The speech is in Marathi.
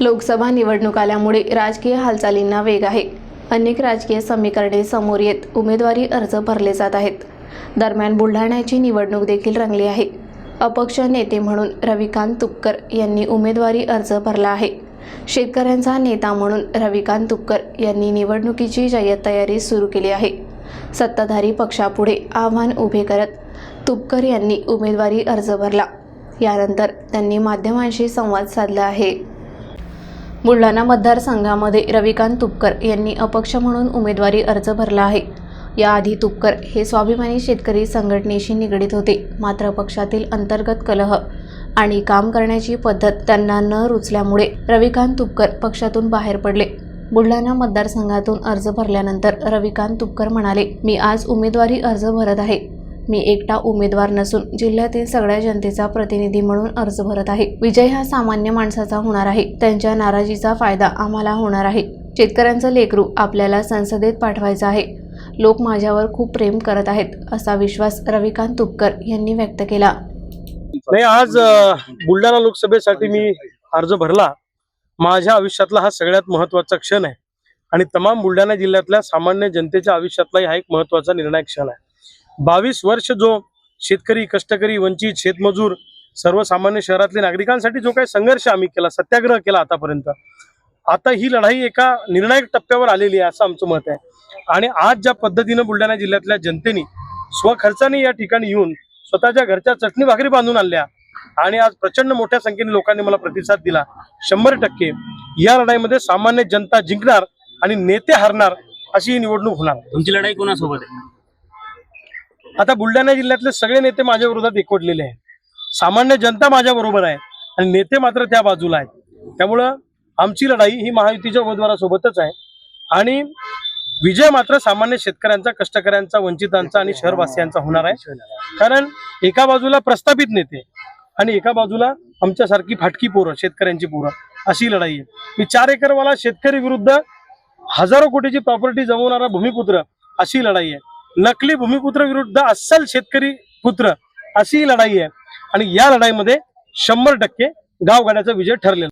लोकसभा निवडणूक आल्यामुळे राजकीय हालचालींना वेग आहे. अनेक राजकीय समीकरणे समोर येत उमेदवारी अर्ज भरले जात आहेत. दरम्यान बुलढाण्याची निवडणूक देखील रंगली आहे. अपक्ष नेते म्हणून रविकांत तुपकर यांनी उमेदवारी अर्ज भरला आहे. शेतकऱ्यांचा नेता म्हणून रविकांत तुपकर यांनी निवडणुकीची जय्यत तयारी सुरू केली आहे. सत्ताधारी पक्षापुढे आव्हान उभे करत तुपकर यांनी उमेदवारी अर्ज भरला. यानंतर त्यांनी माध्यमांशी संवाद साधला आहे. बुलढाणा मतदारसंघामध्ये रविकांत तुपकर यांनी अपक्ष म्हणून उमेदवारी अर्ज भरला आहे. याआधी तुपकर हे स्वाभिमानी शेतकरी संघटनेशी निगडीत होते मात्र पक्षातील अंतर्गत कलह आणि काम करण्याची पद्धत त्यांना न रुचल्यामुळे रविकांत तुपकर पक्षातून बाहेर पडले. बुलढाणा मतदारसंघातून अर्ज भरल्यानंतर रविकांत तुपकर म्हणाले मी आज उमेदवारी अर्ज भरत आहे. मी एकटा उमेदवार नसून जिल्ह्यातील सगळ्या जनतेचा प्रतिनिधी म्हणून अर्ज भरत आहे. विजय हा सामान्य माणसाचा होणार आहे. त्यांच्या नाराजीचा फायदा आम्हाला होणार आहे. शेतकऱ्यांचं लेकरू आपल्याला संसदेत पाठवायचं आहे. लोक माझ्यावर खूप प्रेम करत आहेत असा विश्वास रविकांत तुपकर यांनी व्यक्त केला. नाही आज बुलढाणा लोकसभेसाठी मी अर्ज भरला. माझ्या आयुष्यातला हा सगळ्यात महत्त्वाचा क्षण आहे. आणि तमाम बुलढाणा जिल्ह्यातल्या सामान्य जनतेच्या आयुष्यातला हा एक महत्त्वाचा निर्णायक क्षण आहे. बावीस वर्ष जो शेतकरी कष्टकरी वंचित शेतमजूर सर्वसामान्य शहरातल्या नागरिकांसाठी जो काही संघर्ष आम्ही केला सत्याग्रह केला आतापर्यंत आता ही लढाई एका निर्णायक टप्प्यावर आलेली आहे असं आमचं मत आहे. आणि आज ज्या पद्धतीनं बुलढाणा जिल्ह्यातल्या जनतेने स्वखर्चाने या ठिकाणी येऊन स्वतःच्या घरच्या चटणी भाकरी बांधून आणल्या आणि आज प्रचंड मोठ्या संख्येने लोकांनी मला प्रतिसाद दिला शंभर टक्के या लढाईमध्ये सामान्य जनता जिंकणार आणि नेते हरणार अशी ही निवडणूक होणार. तुमची लढाई कोणासोबत आहे? आता बुलढाणा जिल्ह्यातले सगळे नेते माझ्या विरोधात एकवटलेले आहेत. सामान्य जनता माझ्या बरोबर आहे आणि नेते मात्र त्या बाजूला आहेत. त्यामुळं आमची लढाई ही महायुतीच्या उमेदवारासोबतच आहे. आणि विजय मात्र सामान्य शेतकऱ्यांचा कष्टकऱ्यांचा वंचितांचा आणि शहरवासियांचा होणार आहे. कारण एका बाजूला प्रस्थापित नेते आणि एका बाजूला आमच्यासारखी फाटकी पोरं शेतकऱ्यांची पोरं अशी लढाई आहे. मी चार एकरवाला शेतकरी विरुद्ध हजारो कोटीची प्रॉपर्टी जमवणारा भूमिपुत्र अशी लढाई आहे. नकली भूमिपुत्र विरुद्ध अस्सल शेतकरी पुत्र अशी ही लढाई आहे. आणि या लढाईमध्ये शंभर टक्के गावगाड्याचा विजय ठरलेला